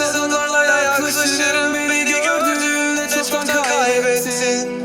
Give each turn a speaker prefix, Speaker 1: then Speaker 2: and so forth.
Speaker 1: Sesle dolarla yaklaşırım. Beni gördüğünde çoktan kaybettin.